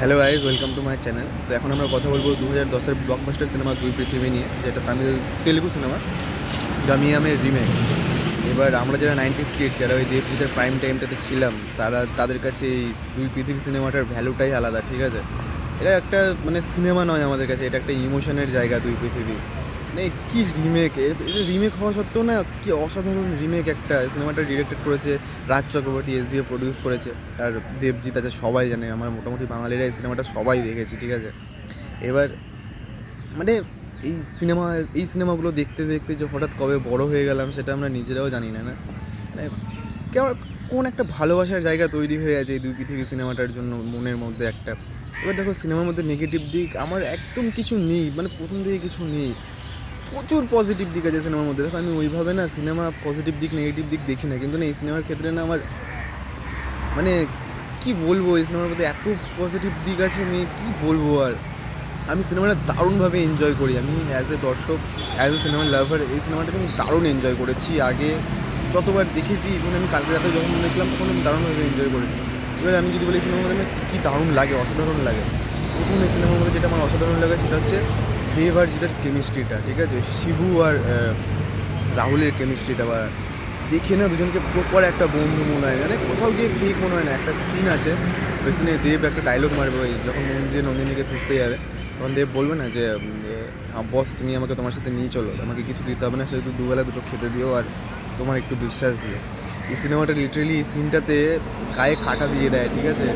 Hello guys welcome to my channel তো এখন আমরা কথা বলব দু হাজার দশের ব্লকবাস্টার সিনেমা দুই পৃথিবী নিয়ে, যেটা তামিল, তেলেগু সিনেমা গামিয়ামের রিমেক এবার আমরা যারা নাইনটি স্কিট যারা ওই দেবজিতের প্রাইম টাইমটাতে ছিলাম, তারা, তাদের কাছে এই দুই পৃথিবী সিনেমাটার ভ্যালুটাই আলাদা, ঠিক আছে? এটা একটা মানে সিনেমা নয় আমাদের কাছে, এটা একটা ইমোশনের জায়গা দুই পৃথিবী। মানে কি রিমেক এটা রিমেক হওয়া সত্ত্বেও না কি অসাধারণ রিমেক একটা সিনেমাটা ডিরেক্টেড করেছে রাজ চক্রবর্তী এস বিএ প্রডিউস করেছে। আর দেবজিৎ আছে, সবাই জানে। আমার মোটামুটি বাঙালিরা এই সিনেমাটা সবাই দেখেছি, ঠিক আছে? এবার মানে এই সিনেমা এই সিনেমাগুলো দেখতে দেখতে যে হঠাৎ কবে বড় হয়ে গেলাম সেটা আমরা নিজেরাও জানি না না? মানে কেমন, কোন একটা ভালোবাসার জায়গা তৈরি হয়ে আছে এই দুই পৃথিবী সিনেমাটার জন্য মনের মধ্যে একটা। এবার দেখো সিনেমার মধ্যে নেগেটিভ দিক আমার একদম কিছু নেই মানে প্রথম দিকে কিছু নেই। প্রচুর পজিটিভ দিক আছে সিনেমার মধ্যে। দেখো, আমি ওইভাবে না সিনেমা পজিটিভ দিক নেগেটিভ দিক দেখি না। কিন্তু না, এই সিনেমার ক্ষেত্রে না আমার মানে কি বলব, এই সিনেমার মধ্যে এত পজিটিভ দিক আছে, আমি কি বলব আর? আমি সিনেমাটা দারুণভাবে এনজয় করি। আমি অ্যাজ এ দর্শক অ্যাজ এ সিনেমা লাভার এই সিনেমাটাকে আমি দারুণ এনজয় করেছি। আগে যতবার দেখেছি ইভেন আমি কালকে রাতে যখন দেখলাম, তখন আমি দারুণভাবে এনজয় করেছি। এবার আমি যদি বলি সিনেমার মধ্যে আমার কী কী দারুণ লাগে, অসাধারণ লাগে, প্রথম এই সিনেমার মধ্যে যেটা আমার অসাধারণ লাগে, সেটা হচ্ছে দেব আর জিতের কেমিস্ট্রিটা ঠিক আছে? শিবু আর রাহুলের কেমিস্ট্রিটা বা দেখে না দুজনকে প্রপার একটা বন্ধু মনে হয় মানে কোথাও গিয়ে ফেক মনে হয় না, একটা সিন আছে ওই সিনে দেব একটা ডায়লগ মারবে, ওই যখন মন্দিরে নন্দিনীকে খুঁজতে যাবে, তখন দেব বলবে না যে বস তুমি আমাকে তোমার সাথে নিয়ে চলো আমাকে কিছু দিতে হবে না সেহেতু দুবেলা দুটো খেতে দিও আর তোমার একটু বিশ্বাস দিও। এই সিনেমাটা লিটারেলি এই সিনটাতে গায়ে কাটা দিয়ে দেয়, ঠিক আছে?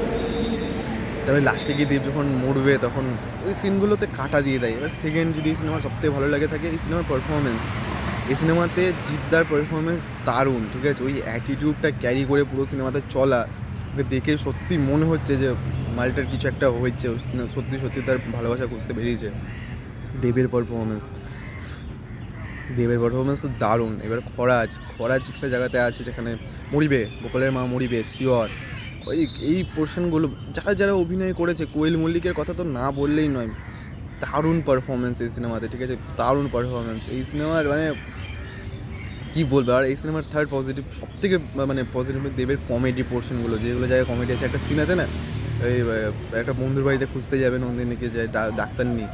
তারপরে লাস্টে গিয়ে দেব যখন মরবে, তখন ওই সিনগুলোতে কাটা দিয়ে দেয়। এবার সেকেন্ড যদি এই সিনেমার সবথেকে ভালো লাগে থাকে, এই সিনেমার পারফরমেন্স এই সিনেমাতে জিদ্দার পারফরমেন্স দারুণ, ঠিক আছে? ওই অ্যাটিটিউডটা ক্যারি করে পুরো সিনেমাতে চলা দেখে সত্যি মনে হচ্ছে যে মালটার কিছু একটা হয়েছে সত্যি সত্যি তার ভালোবাসা খুঁজতে বেরিয়েছে। দেবের পারফরমেন্স দেবের পারফরমেন্স তো দারুণ। এবার খরাজ খরাজ একটা জায়গাতে আছে যেখানে মরিবে, গোপালের মা মরিবে শিওর ওই এই পোর্শনগুলো যারা যারা অভিনয় করেছে কোয়েল মল্লিকের কথা তো না বললেই নয়। দারুণ পারফরমেন্স এই সিনেমাতে ঠিক আছে? দারুণ পারফরমেন্স এই সিনেমার মানে কী বলব? আর এই সিনেমার থার্ড পজিটিভ সব থেকে মানে পজিটিভ দেবের কমেডি পোর্শনগুলো যেগুলো জায়গায় কমেডি আছে। একটা সিন আছে না? ওই একটা বন্ধুর বাড়িতে খুঁজতে যাবে নন্দিনীকে যে ডাক্তার নিয়ে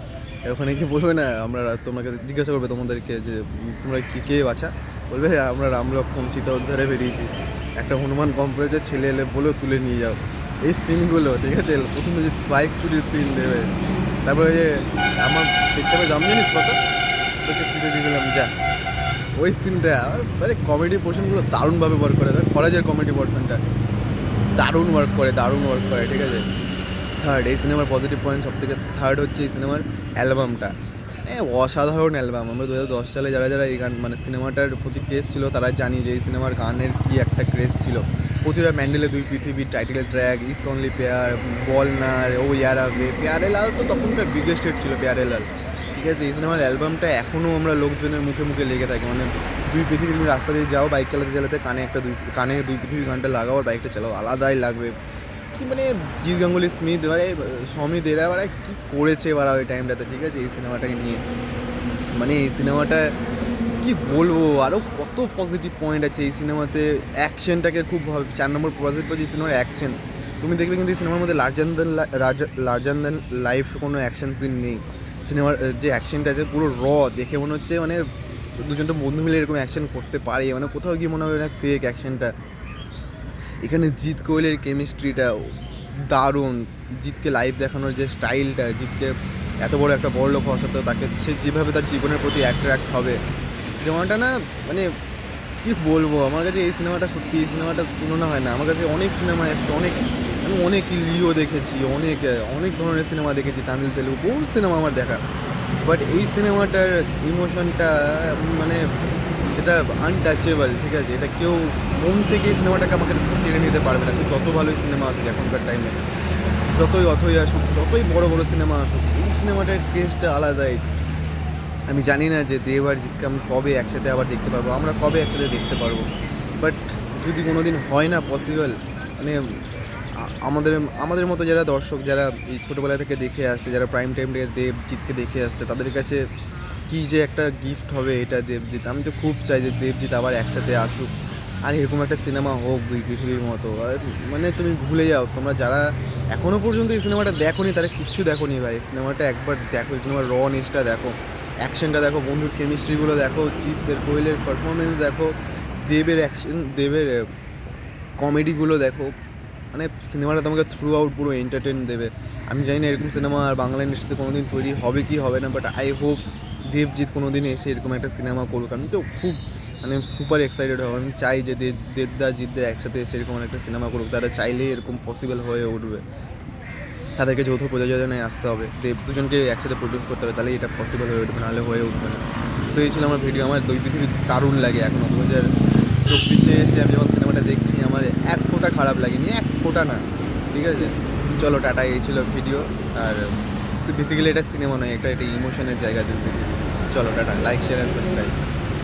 ওখানে কি বলবে না আমরা তোমাকে জিজ্ঞাসা করবে তোমাদেরকে যে তোমরা কি কে বাছা? বলবে "হ্যাঁ, আমরা রাম লক্ষ্মণ সীতা উদ্ধারে বেরিয়েছি। একটা হনুমান কম্পারেজের ছেলে এলে বলেও তুলে নিয়ে যাও। এই সিনগুলো ঠিক আছে? প্রথমে যে বাইক চুরির সিন দেবে, তারপরে যে আমার পিকচারে দাম জানিস কত? তোকে ফিরে দিয়ে দিলাম, যা। ওই সিনটা মানে কমেডি পোর্শনগুলো দারুণভাবে ওয়ার্ক করে। কলেজের কমেডি পোর্শনটা দারুণ ওয়ার্ক করে, দারুণ ওয়ার্ক করে, ঠিক আছে? থার্ড এই সিনেমার পজিটিভ পয়েন্ট সব থেকে থার্ড হচ্ছে এই সিনেমার অ্যালবামটা অসাধারণ অ্যালবাম আমরা দু হাজার দশ সালে যারা যারা এই গান মানে সিনেমাটার প্রতি ক্রেজ ছিল, তারা জানি যে এই সিনেমার গানের কি একটা ক্রেজ ছিল। প্রতিটা ম্যান্ডেলে দুই পৃথিবী টাইটেল ট্র্যাক ইস্ট অনলি পেয়ার বলনার ও ইয়ারাবে পেয়ারে লাল তো তখনকার বিগেস্ট হিট ছিল পেয়ারে লাল ঠিক আছে, এই সিনেমার অ্যালবামটা এখনও আমরা লোকজনের মুখে মুখে লেগে থাকি। মানে দুই পৃথিবী, তুমি রাস্তা দিয়ে যাও বাইক চালাতে চালাতে কানে একটা দুই, কানে দুই পৃথিবী গানটা লাগাও আর বাইকটা চালাও, আলাদাই লাগবে। কি মানে জিৎ গাঙ্গুলি স্মিথ এবারে সমিত এরা এবারে কী করেছে এবার ওই টাইমটাতে ঠিক আছে? এই সিনেমাটাকে নিয়ে। মানে এই সিনেমাটা কি বলব? আরও কত পজিটিভ পয়েন্ট আছে এই সিনেমাতে অ্যাকশনটাকে খুব চার নম্বর পজিটিভ পাচ্ছি এই সিনেমার অ্যাকশন তুমি দেখবে কিন্তু এই সিনেমার মধ্যে larger than larger than life কোনো অ্যাকশন সিন নেই। সিনেমার যে অ্যাকশনটা আছে, পুরো র দেখে মনে হচ্ছে মানে দুজনটা বন্ধু মিলে এরকম অ্যাকশন করতে পারে। মানে কোথাও গিয়ে মনে হবে না ফেক অ্যাকশনটা এখানে জিৎ কোয়েলের কেমিস্ট্রিটা দারুণ। জিৎকে লাইভ দেখানোর যে স্টাইলটা জিতকে এত বড় একটা বড় লোক হওয়া সত্ত্বেও তাকে সে যেভাবে তার জীবনের প্রতি অ্যাট্রাক্ট হবে সিনেমাটা না মানে কী বলব? আমার কাছে এই সিনেমাটা সত্যি, এই সিনেমাটার তুলনা হয় না। আমার কাছে অনেক সিনেমা এসছে, অনেক, আমি অনেক লিও দেখেছি, অনেক অনেক ধরনের সিনেমা দেখেছি, তামিল, তেলুগু, বহু সিনেমা আমার দেখা। বাট এই সিনেমাটার ইমোশনটা মানে যেটা আনটাচেবল ঠিক আছে? এটা কেউ মন থেকে সিনেমাটাকে আমাকে কেড়ে নিতে পারবে না। সে যত ভালোই সিনেমা আসুক এখনকার টাইমে যতই অথই আসুক, যতই বড় বড় সিনেমা আসুক, এই সিনেমাটার টেস্টটা আলাদাই। আমি জানি না যে দেব আর জিৎকে আমি কবে একসাথে আবার দেখতে পারব, আমরা কবে একসাথে দেখতে পারব। বাট যদি কোনো দিন হয় না পসিবল মানে আমাদের আমাদের মতো যারা দর্শক, যারা এই ছোটোবেলা থেকে দেখে আসছে, যারা প্রাইম টাইম দেব জিৎকে দেখে আসছে, তাদের কাছে কি যে একটা গিফট হবে এটা দেবজিৎ। আমি তো খুব চাই যে দেবজিৎ আবার একসাথে আসুক। আর এরকম একটা সিনেমা হোক দুই পৃথিবীর মতো। মানে তুমি ভুলে যাও, তোমরা যারা এখনও পর্যন্ত এই সিনেমাটা দেখোনি, তারা কিচ্ছু দেখোনি ভাই। সিনেমাটা একবার দেখো, এই সিনেমার র নেসটা দেখো। অ্যাকশনটা দেখো, বন্ধুর কেমিস্ট্রিগুলো দেখো জিতের কোয়েলের পারফরমেন্স দেখো, দেবের অ্যাকশন দেবের কমেডিগুলো দেখো। মানে সিনেমাটা তোমাকে থ্রু আউট পুরো এন্টারটেন দেবে। আমি জানি না এরকম সিনেমা আর বাংলা ইন্ডাস্ট্রিতে কোনো দিন তৈরি হবে কি হবে না বাট আই হোপ দেবজিৎ কোনো দিন এসে এরকম একটা সিনেমা করুক আমি তো খুব মানে সুপার এক্সাইটেড হব। আমি চাই যে দেব দেবদা জিতদা একসাথে এসে এরকম একটা সিনেমা করুক। তারা চাইলেই এরকম পসিবল হয়ে উঠবে। তাদেরকে যৌথ প্রযোজনায় আসতে হবে। দেব দুজনকে একসাথে প্রডিউস করতে হবে। তাহলে এটা পসিবল হয়ে উঠবে নাহলে হয়ে উঠবে না। তো এই ছিল আমার ভিডিও আমার দুই পৃথিবী দারুণ লাগে এখনও দু হাজার চব্বিশে এসে আমি যখন সিনেমাটা দেখছি আমার এক ফোঁটা খারাপ লাগেনি। এক ফোঁটা না। ঠিক আছে? চলো টাটা। এই ছিল ভিডিও আর বেসিক্যালি এটা সিনেমা নয়, এটা একটা ইমোশনের জায়গা দিতে চলো tata like share and subscribe